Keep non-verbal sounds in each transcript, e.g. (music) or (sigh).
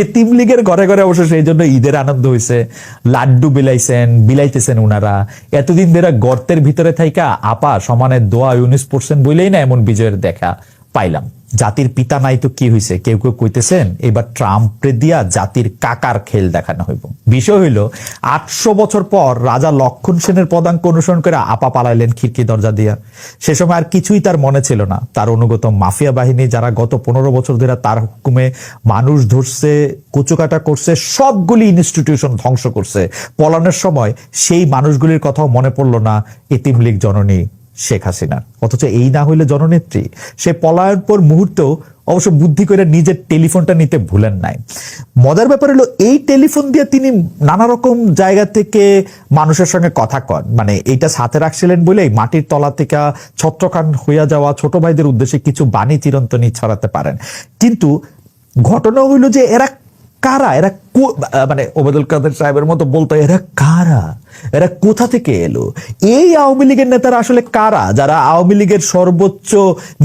এতিম লীগের ঘরে ঘরে অবশ্য সেই জন্য ঈদের আনন্দ হয়েছে লাড্ডু বিলাইছেন, বিলাইতেছেন উনারা। এতদিন ধরে গর্তের ভিতরে থাইকা আপা সমানে দোয়া ইউনিস পড়ছেন বলেই না এমন বিজয়ের দেখা পাইলাম। জাতির পিতা নাই তো কি হয়েছে কেউ কেউ কইতেছেন, এবার ট্রাম্পে দিয়া জাতির কাকার খেল দেখানো হইব। বিষয় হইল, আটশো বছর পর রাজা লক্ষণ সেনের পদাঙ্ক অনুসরণ করে আপা পালাইলেন খিড়কি দরজা দিয়া। সে সময় আর কিছুই তার মনে ছিল না। তার অনুগত মাফিয়া বাহিনী যারা গত পনেরো বছর ধরে তার হুকুমে মানুষ ধরছে, কুচুকাটা করছে, সবগুলি ইনস্টিটিউশন ধ্বংস করছে। পলানোর সময় সেই মানুষগুলির কথাও মনে পড়ল না এতিম লীগ জননী। শেখ হাসিনার অথচ এই না হইলে জননেত্রী, সে পলায়ন পর মুহূর্তেও অবশ্য বুদ্ধি করে নিজের টেলিফোনটা নিতে ভুলেন নাই। মজার ব্যাপার হলো, এই টেলিফোন দিয়ে তিনি নানা রকম জায়গা থেকে মানুষের সঙ্গে কথা কন। মানে এইটা সাথে রাখছিলেন বলেই মাটির তলা থেকে ছত্রখান হইয়া যাওয়া ছোট ভাইদের উদ্দেশ্যে কিছু বাণী চিরন্তনী ছড়াতে পারেন। কিন্তু ঘটনা হইল যে এরা কারা? এরা মানে ওবায়দুল কাদের সাহেবের মতো বলতো, এরা কারা? এরা কোথা থেকে এলো? এই আওয়ামী লীগের নেতারা আসলে কারা? যারা আওয়ামী লীগের সর্বোচ্চ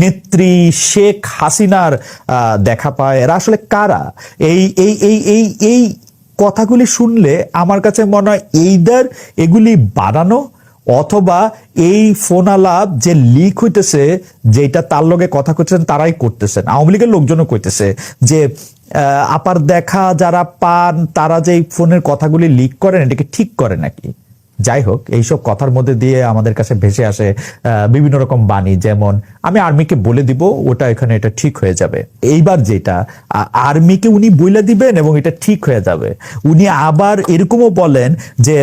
নেত্রী শেখ হাসিনার দেখা পায়, এরা আসলে কারা? এই এই এই এই এই কথাগুলি শুনলে আমার কাছে মনে হয় এইদার এগুলি বানানো অথবা এই ফোন আলাপ যে লিক হইতেছে যেটা তার লগে কথা করতেছেন তারাই করতেছেন। আওয়ামী লীগের লোকজনও কইতেছে যে আপার দেখা যারা পান, তারা যে এই ফোনের কথাগুলি লিক করেন, এটাকে ঠিক করে নাকি যাই হোক, এইসব কথার মধ্যে দিয়ে আমাদের কাছে ভেসে আসে বিভিন্ন রকম বাণী, যেমন, আমি আর্মিকে বলে দিব, ওটা এখানে এটা ঠিক হয়ে যাবে। এইবার যেটা আর্মিকে উনি বলে দিবেন এবং এটা ঠিক হয়ে যাবে। উনি আবার এরকমও বলেন যে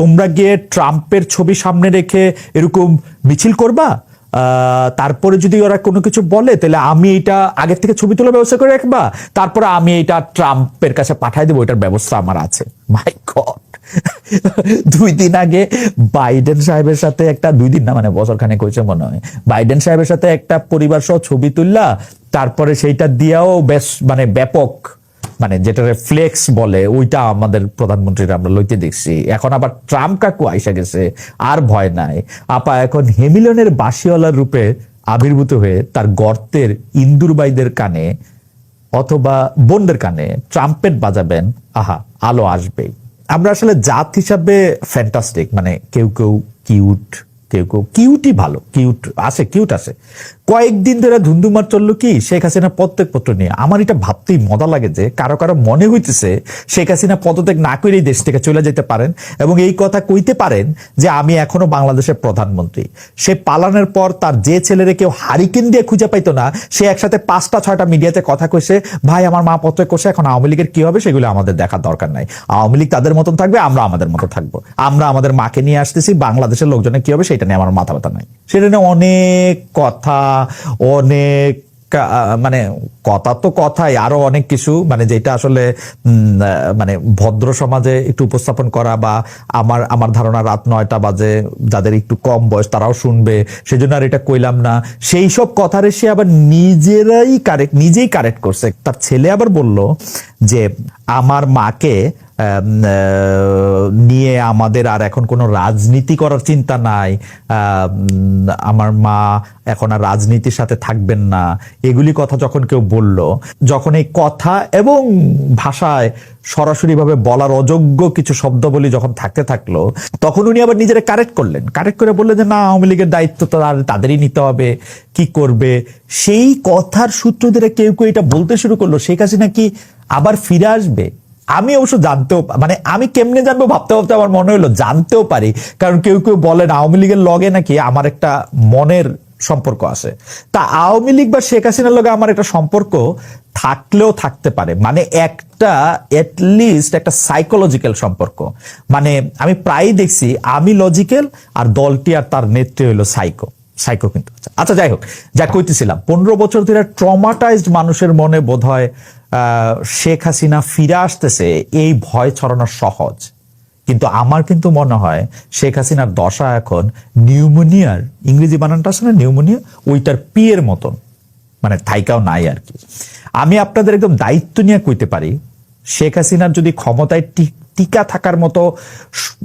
তোমরা গিয়ে ট্রাম্পের ছবি সামনে রেখে এরকম মিছিল করবা? তারপরে যদি ওরা কোনো কিছু বলে, তাহলে আমি এটা আগের থেকে ছবি তোলার ব্যবস্থা করে রাখবা। তারপরে আমি এটা ট্রাম্পের কাছে পাঠাই দেবো এটার ব্যবস্থা আমার আছে। মাই গড (laughs) দুই দিন আগে বাইডেন সাহেবের সাথে একটা, দুই দিন না মানে বছর খানেক মনে হয়। বাইডেন সাহেবের সাথে একটা পরিবার সহ ছবি তুললা, তারপরে সেইটা দিয়াও বেশ মানে ব্যাপক মানে যেটা ফ্লেক্স বলে, ওইটা আমাদের প্রধানমন্ত্রীরা আমরা লইতে দেখছি। এখন আবার ট্রাম্প কাকু আইসা গেছে, আর ভয় নাই। আপা এখন হেমিলনের বাসিওয়ালার রূপে আবির্ভূত হয়ে তার গর্তের ইন্দুরবাইদের কানে অথবা বোনদের কানে ট্রাম্পেট বাজাবেন। আহা, আলো আসবেই। আমরা আসলে জাত হিসাবে ফ্যান্টাস্টিক মানে কেউ কেউ কিউট কেউ কেউ কিউটই ভালো কিউট আছে কিউট আছে। কয়েকদিন ধরে ধুন্দুমার চলল কি? শেখ হাসিনা পদত্যাগ পত্র নিয়ে। আমার এটা ভাবতেই মজা লাগে যে কারও কারও মনে হইতেছে শেখ হাসিনা পদত্যাগ না করেই দেশ থেকে চলে যেতে পারেন এবং এই কথা কইতে পারেন যে আমি এখনও বাংলাদেশের প্রধানমন্ত্রী। সে পালানোর পর তার যে ছেলেরে কেউ হারিকেন দিয়ে খুঁজে পাইতো না, সে একসাথে পাঁচটা, ছয়টা মিডিয়াতে কথা কইছে, ভাই, আমার মা পদত্যাগ করছে, এখন আওয়ামী লীগের কি হবে সেগুলো আমাদের দেখার দরকার নাই। আওয়ামী লীগ তাদের মতন থাকবে, আমরা আমাদের মতো থাকব। আমরা আমাদের মাকে নিয়ে আসতেছি, বাংলাদেশের লোকজনের কি হবে সেটা নিয়ে আমার মাথা ব্যথা নাই। সেটা নিয়ে অনেক কথা অনেক মানে কথা তো কথাই, আরও অনেক কিছু মানে যেটা আসলে মানে ভদ্র সমাজে একটু উপস্থাপন করা বা আমার আমার ধারণা রাত নয়টা বাজে, যাদের একটু কম বয়স তারাও শুনবে, সেজন্য আর এটা কইলাম না। সেই সব কথারে সে আবার নিজেরাই কারেক্ট নিজেই কারেক্ট করছে। তার ছেলে আবার বলল যে, আমার মাকে নিয়ে আমাদের আর এখন কোনো রাজনীতি করার চিন্তা নাই। আমার মা এখন আর রাজনীতির সাথে থাকবেন না। এগুলি কথা যখন কেউ বলল, যখন এই কথা এবং ভাষায় সরাসরিভাবে বলার অযোগ্য কিছু শব্দাবলী যখন থাকতে থাকল, তখন উনি আবার নিজেরা কারেক্ট করলেন। কারেক্ট করে বললেন যে, না, আওয়ামী লীগের দায়িত্ব তো তাদেরই নিতে হবে। কি করবে? সেই কথার সূত্র ধরে কেউ কেউ এটা বলতে শুরু করল। শেখ হাসিনা কি আবার ফিরে আসবে? আমি অবশ্য জানতেও মানে আমি কেমনে জানব ভাবতে ভাবতে আমার মনে হলো জানতেও পারি। কারণ কেউ কেউ বলেন আওয়ামী লীগের লগে নাকি আমার একটা মনের সম্পর্ক আছে। তা আওয়ামী লীগ বা শেখ হাসিনার লগে আমার একটা সম্পর্ক থাকলেও থাকতে পারে। মানে একটা লিস্ট একটা সাইকোলজিক্যাল সম্পর্ক। মানে আমি প্রায়ই দেখছি আমি লজিক্যাল আর দলটি আর তার নেত্রী হলো সাইকো সাইকো কিন্তু। আচ্ছা যাই হোক, যা কইতেছিলাম, পনেরো বছর ধরে ট্রমাটাইজড মানুষের মনে বোধ হয় শেখ হাসিনা ফিরে আসতেছে, এই ভয় ছড়ানো সহজ। কিন্তু আমার কিন্তু মনে হয় শেখ হাসিনার দশা এখন নিউমোনিয়ার, ইংরেজি বানানটা আছে না নিউমোনিয়া, ওইটার পিয়ের মতন। মানে থাইকাও নাই আর কি। আমি আপনাদের একদম দায়িত্ব নিয়ে কইতে পারি, শেখ হাসিনার যদি ক্ষমতায় টিকা থাকার মতো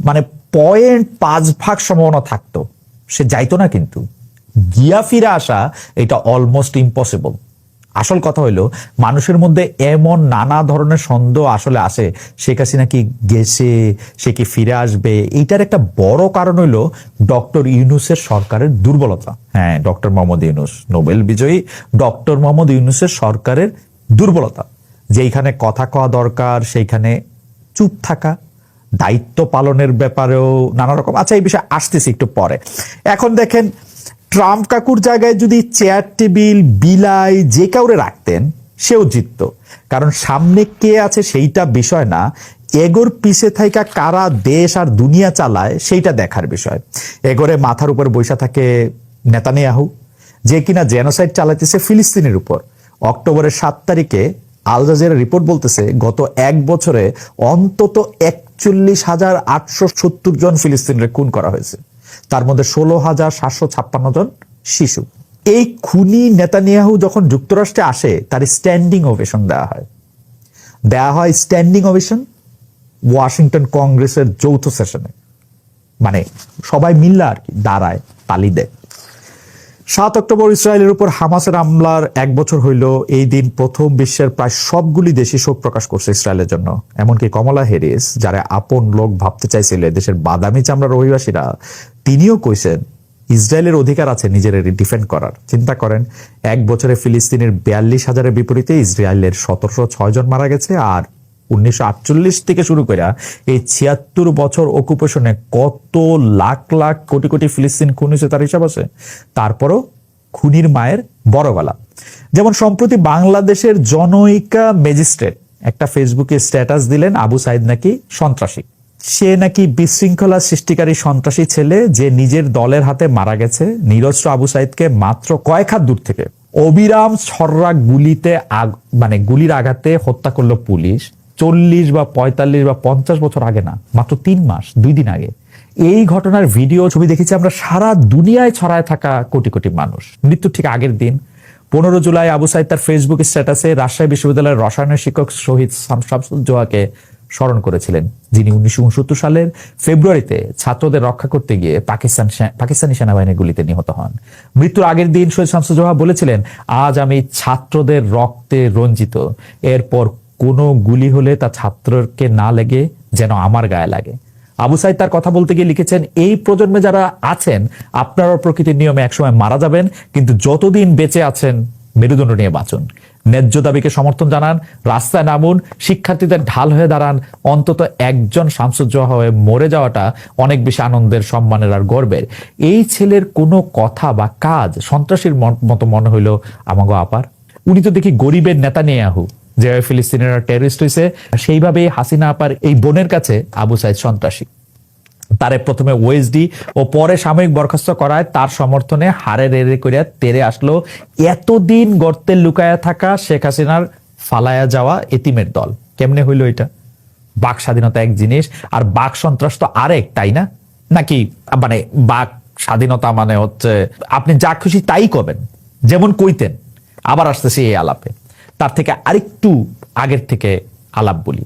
মানে পয়েন্ট পাঁচ ভাগ সম্ভাবনা থাকতো, সে যাইতো না কিন্তু। গিয়া ফিরে আসা, এটা অলমোস্ট ইম্পসিবল আসল কথা হইল, মানুষের মধ্যে এমন নানা ধরনের সন্দেহ আসলে আসে, শেখ হাসিনা কি গেছে, সে কি ফিরে আসবে? এইটার একটা বড় কারণ হইল ডক্টর ইউনুসের সরকারের দুর্বলতা। হ্যাঁ ডক্টর মোহাম্মদ ইউনুস, নোবেল বিজয়ী ডক্টর মোহাম্মদ ইউনুসের সরকারের দুর্বলতা। যেইখানে কথা কওয়া দরকার, সেইখানে চুপ থাকা, দায়িত্ব পালনের ব্যাপারেও নানা রকম। আচ্ছা এই বিষয়ে আসতেছি একটু পরে। এখন দেখেন ট্রাম্প কাকুর জায়গায় যদি চেয়ার, টেবিল, বিলাই যে কাউরে রাখতেন, সেও জিতত। কারণ সামনে কে আছে সেইটা বিষয় না। এগোর পিছে থাইকা কারা দেশ আর দুনিয়া চালায়, সেইটা দেখার বিষয়। এগোরে মাথার উপর বৈশা থাকে নেতানিয়াহু, যে কিনা জেনোসাইড চালাইতেছে ফিলিস্তিনের উপর। অক্টোবরের সাত তারিখে আল জাজিরা রিপোর্ট বলতেছে, গত এক বছরে অন্তত একচল্লিশ হাজার আটশো সত্তর জন ফিলিস্তিনের খুন করা হয়েছে। তার মধ্যে ষোলো হাজার সাতশো ছাপ্পান্ন জন শিশু। এই খুনি নেতানিয়াহু যখন যুক্তরাষ্ট্রে আসে, তার স্ট্যান্ডিং অভিশন দেওয়া হয়। দেয়া হয় স্ট্যান্ডিং অভিশন ওয়াশিংটন কংগ্রেসের যৌথ সেশনে মানে সবাই মিল্লা আর কি দাঁড়ায়, তালি দেয়। সাত অক্টোবর ইসরায়েলের উপর হামাসের হামলার এক বছর হইল এই দিন প্রথম বিশ্বের প্রায় সবগুলি দেশই শোক প্রকাশ করছে ইসরায়েলের জন্য। এমনকি কমলা হ্যারিস যারা আপন লোক ভাবতে চাইছিল দেশের বাদামি চামড়ার অভিবাসীরা, তিনিও কইছেন, ইসরায়েলের অধিকার আছে নিজের ডিফেন্ড করার। চিন্তা করেন, এক বছরে ফিলিস্তিনের বিয়াল্লিশ হাজারের বিপরীতে ইসরায়েলের সতেরোশো ছয় জন মারা গেছে আর উনিশশো আটচল্লিশ থেকে শুরু করে এই ছিয়াত্তর বছর অকুপেশনে কত লাখ লাখ কোটি কোটি ফিলিস্তিন খুন হয়েছে তার হিসাব আছে? তারপরও খুনির মায়ের বড় গলা যেমন সম্প্রতি বাংলাদেশের জনৈকা ম্যাজিস্ট্রেট একটা ফেসবুকে স্ট্যাটাস দিলেন, আবু সাইদ নাকি সন্ত্রাসী। সে নাকি বিশৃঙ্খলা সৃষ্টিকারী সন্ত্রাসী ছেলে যে নিজের দলের হাতে মারা গেছে। নিরস্ত্র আবু সাইদকে মাত্র কয়েক হাত দূর থেকে। অবিরাম ছর্রা গুলিতে আগ মানে গুলির আঘাতে হত্যা করল পুলিশ। চল্লিশ বা পঁয়তাল্লিশ বা পঞ্চাশ বছর আগে না, মাত্র তিন মাস, দুই দিন আগে। এই ঘটনার ভিডিও ছবি দেখেছি আমরা সারা দুনিয়ায় ছড়ায় থাকা কোটি কোটি মানুষ। মৃত্যুর ঠিক আগের দিন, পনেরো জুলাই আবু সাইদ তার ফেসবুক স্ট্যাটাসে রাজশাহী বিশ্ববিদ্যালয়ের রসায়নের শিক্ষক শহীদ শামসুজ্জোয়াকে স্মরণ করেছিলেন, যিনি উনিশশো উনসত্তর সালের ফেব্রুয়ারিতে ছাত্রদের রক্ষা করতে গিয়ে পাকিস্তান পাকিস্তানি সেনাবাহিনীর গুলিতে নিহত হন। মৃত্যুর আগের দিন শহীদ শামসুজ্জোহা বলেছিলেন, আজ আমি ছাত্রদের রক্তে রঞ্জিত। এরপর কোনো গুলি হলে তা ছাত্রকে না লেগে যেন আমার গায়ে লাগে। আবু সাইদ তার কথা বলতে গিয়ে লিখেছেন, এই প্রজন্মে যারা আছেন, আপনারাও প্রকৃতির নিয়মে একসময় মারা যাবেন, কিন্তু যতদিন বেঁচে আছেন, মেরুদণ্ড নিয়ে বাঁচুন। ন্যায্য দাবিকে সমর্থন জানান, রাস্তায় নামুন, শিক্ষার্থীদের ঢাল হয়ে দাঁড়ান, অন্তত একজন শামসুজ্জোহা হয়ে মরে যাওয়াটা অনেক বেশি আনন্দের, সম্মানের আর গর্বের। এই ছেলের কোনো কথা বা কাজ সন্ত্রাসীর মতো মনে হইল, আমাগো আপার। উনি তো দেখি গরিবের নেতা নিয়ে আহু। যে ফিলিস্তিনিরা টেরিস্ট হয়েছে সেইভাবে হাসিনা আপার এই বোনের কাছে আবু সাইদ সন্ত্রাসী। তারে প্রথমে ওএসডি ও পরে সাময়িক বরখাস্ত করায় তার সমর্থনে হারে রেড়ে করিয়া তেরে আসলো এতদিন গর্তে লুকায়া থাকা শেখ হাসিনার ফালায়া যাওয়া এতিমের দল। কেমনে হইল এটা? বাক স্বাধীনতা এক জিনিস, আর বাক সন্ত্রাস তো আরেক, তাই না? নাকি মানে বাক স্বাধীনতা মানে হচ্ছে আপনি যা খুশি তাই করবেন, যেমন কইতেন, আবার আসতেছি এই আলাপে। তার থেকে আরেকটু আগের থেকে আলাপ বলি।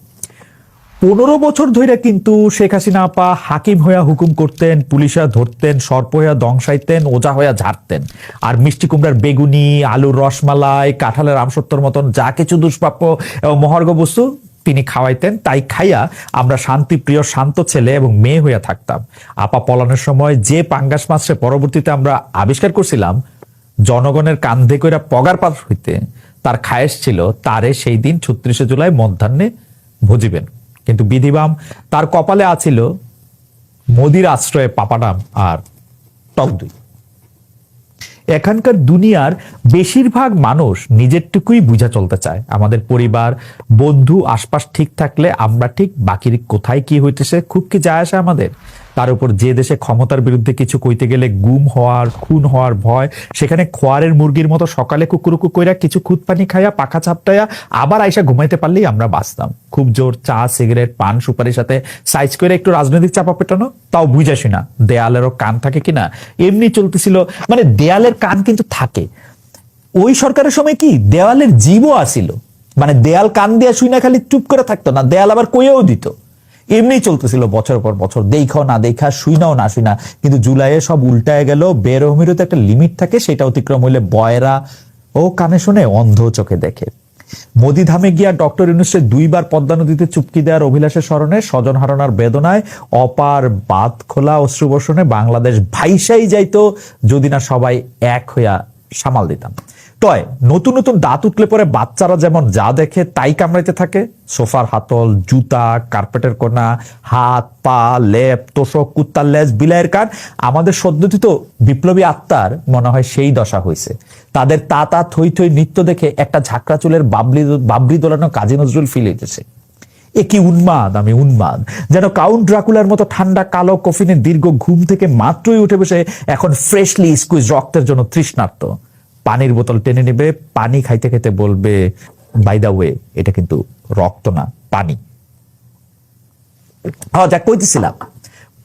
পনেরো বছর ধরে কিন্তু শেখ হাসিনা আপা হাকিম হইয়া হুকুম করতেন, পুলিশা ধরতেন, সর্প হইয়া দংশাইতেন ওজা হইয়া ঝাড়তেন। আর মিষ্টি কুমড়ার বেগুনি, আলুর রসমালাই, কাঁঠালের আমসত্তর মতন যা কিছু দুষ্প্রাপ্য এবং মহার্ঘ বস্তু তিনি খাওয়াইতেন, তাই খাইয়া আমরা শান্তিপ্রিয়, শান্ত ছেলে এবং মেয়ে হইয়া থাকতাম। আপা পলানোর সময় যে পাঙ্গাস মাছরে পরবর্তীতে আমরা আবিষ্কার করছিলাম, জনগণের কান্ধে কইরা পগার পাত হইতে তার খায়েশ ছিল, তারে সেই দিন ছত্রিশে জুলাই মধ্যাহ্নে ভজিবেন। কিন্তু বিধিবাম তার কপালে আছিল মোদির আশ্রয়ে পাপাডাম আর টক দই। এখানকার দুনিয়ার বেশিরভাগ মানুষ নিজেরটুকুই বুঝা চলতে চায়। আমাদের পরিবার, বন্ধু, আশপাশ ঠিক থাকলে আমরা ঠিক বাকির কোথায় কি হইতেছে, খুব কি যায় আসে আমাদের? তার উপর যে দেশে ক্ষমতার বিরুদ্ধে কিছু কইতে গেলে গুম হওয়ার, খুন হওয়ার ভয়, সেখানে খোয়ারের মুরগির মতো সকালে কুকুরুকু কইরা কিছু খুদ পানি খাইয়া, পাখা চাপটাইয়া আবার আইসা ঘুমাইতে পারলেই আমরা বাঁচতাম। খুব জোর চা, সিগারেট, পান, সুপারির সাথে সাইজ করে একটু রাজনৈতিক চাপা পেটানো, তাও বুঝাসি না, দেয়ালেরও কান থাকে কিনা। এমনি চলতেছিল মানে দেয়ালের কান কিন্তু থাকে। ওই সরকারের সময় কি দেওয়ালের জীবও আসিল মানে দেয়াল কান দিয়া শুই না খালি চুপ করে থাকতো না, দেয়াল আবার কইয়াও দিত। এমনি চলতেছিল বছর পর বছর। দেখাও না, দেখা শুই নাও না, শুই না। কিন্তু জুলাইয়ে সব উল্টায় গেল বেরহমিরও তো একটা লিমিট থাকে, সেটা অতিক্রম হইলে বয়রা ও কানে শুনে অন্ধ চোখে দেখে। মোদি ধামে গিয়া ডক্টর ইউনুসের দুইবার পদ্মা নদীতে চুপকি দেওয়ার অভিলাষের স্মরণে স্বজন হারানোর বেদনায় অপার বাদ খোলা অশ্রুবর্ষণে বাংলাদেশ ভাইসাই যাইতো, যদি না সবাই এক হইয়া সামাল দিতাম। তয় নতুন নতুন দাঁত উঠলে পরে বাচ্চারা যেমন যা দেখে তাই কামড়াইতে থাকে। সোফার হাতল, জুতা, কার্পেটের কোনা হাত, পা, লেপ, তোষক, কুত্তার লেজ, বিলাইয়ের কান, আমাদের সদ্যতীত বিপ্লবী আত্মার মনে হয় সেই দশা হয়েছে। তাদের তা তা থই থই নৃত্য দেখে একটা ঝাঁকড়া চুলের বাবলি বাবরি দোলানো কাজী নজরুল ফিল হইতেছে। এ কি উন্মাদ, আমি উন্মাদ। যেন কাউন্ট ড্রাকুলার মতো ঠান্ডা, কালো, কফিনের দীর্ঘ ঘুম থেকে মাত্রই উঠে বসে এখন ফ্রেশলি স্কুইজ রক্তের জন্য তৃষ্ণার্ত। পানির বোতল টেনে নেবে, পানি খাইতে খেতে বলবে বাই দা ওয়ে এটা কিন্তু রক্ত না, পানি। যা কইতেছিলাম।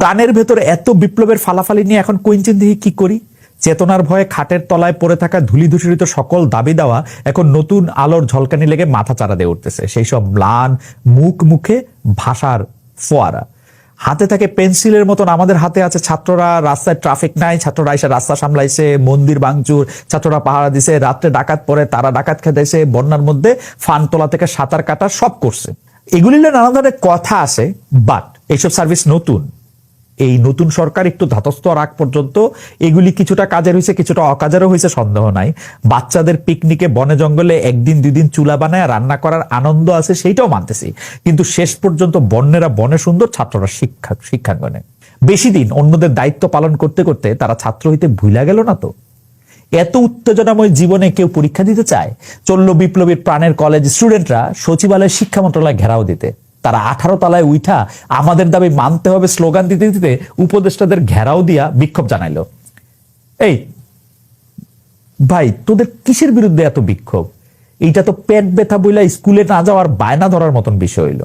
প্রাণের ভেতরে এত বিপ্লবের ফালাফালি নিয়ে এখন কোইনচিন দিয়ে কি করি? চেতনার ভয়ে খাটের তলায় পড়ে থাকা ধুলি ধূসরিত সকল দাবি দেওয়া এখন নতুন আলোর ঝলকানি লেগে মাথা চারা দিয়ে উঠতেছে। সেই সব ম্লান, মুখ মুখে ভাষার ফোয়ারা। হাতে থাকে পেন্সিলের মতন। আমাদের হাতে আছে ছাত্ররা রাস্তায় ট্রাফিক নাই, ছাত্ররা এসে রাস্তা সামলাইছে, মন্দির ভাঙচুর, ছাত্ররা পাহারা দিছে, রাত্রে ডাকাত পরে তারা ডাকাত খেতেছে বন্যার মধ্যে ফান তোলা থেকে সাঁতার কাটা সব করছে। এগুলিলে নানা ধরনের কথা আছে বাট এইসব সার্ভিস নতুন। এই নতুন সরকার একটু ধাতস্থ রাখ পর্যন্ত এগুলি কিছুটা কাজের হয়েছে কিছুটা অকাজেরও হয়েছে সন্দেহ নাই। বাচ্চাদের পিকনিকে বনে জঙ্গলে একদিন দুই দিন চুলা বানায় রান্না করার আনন্দ আছে সেইটাও মানতেছি। কিন্তু শেষ পর্যন্ত বন্যেরা বনে সুন্দর ছাত্ররা শিক্ষা, শিক্ষাঙ্গনে। বেশি দিন অন্যদের দায়িত্ব পালন করতে করতে তারা ছাত্র হইতে ভুলা গেল না তো? এত উত্তেজনাময় জীবনে কেউ পরীক্ষা দিতে চায়? চলল বিপ্লবীর প্রাণের কলেজ স্টুডেন্টরা সচিবালয় শিক্ষা মন্ত্রণালয় ঘেরাও দিতে। তারা আঠারো তলায় উঠা আমাদের দাবি মানতে হবে স্লোগান দিতে দিতে উপদেষ্টাদের ঘেরাও দিয়া বিক্ষোভ জানাইলো। এই, ভাই, তোদের কিসের বিরুদ্ধে এত বিক্ষোভ? এইটা তো পেট ব্যথা বইলা স্কুলে না যাওয়ার বায়না ধরার মতন বিষয় হইল।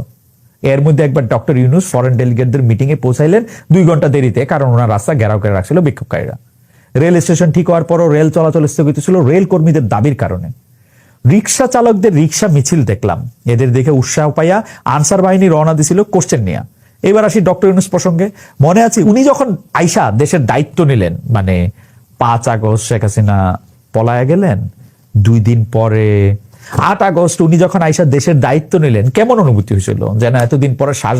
এর মধ্যে একবার ডক্টর ইউনুস ফরেন ডেলিগেটদের মিটিং এ পৌঁছাইলেন দুই ঘণ্টা দেরিতে, কারণ ওনার রাস্তা ঘেরাও করে রাখছিল বিক্ষোভকারীরা। রেল স্টেশন ঠিক হওয়ার পরও রেল চলাচল স্থগিত ছিল, রেল কর্মীদের দাবির কারণে। রিক্সা চালকদের রিক্সা মিছিল দেখলাম। এদের দেখে উৎসাহ পাইয়া আনসার বাহিনী রওনা দিছিল কোশ্চেন নিয়ে। এবার আসি ডক্টর ইউনুস প্রসঙ্গে। মনে আছে উনি যখন আইসা দেশের দায়িত্ব নিলেন মানে পাঁচ আগস্ট শেখ হাসিনা পলায়া গেলেন, দুই দিন পরে আট আগস্ট উনি যখন আইসা দেশের দায়িত্ব নিলেন, কেমন অনুভূতি হয়েছিল? যেন এতদিন পরে শ্বাস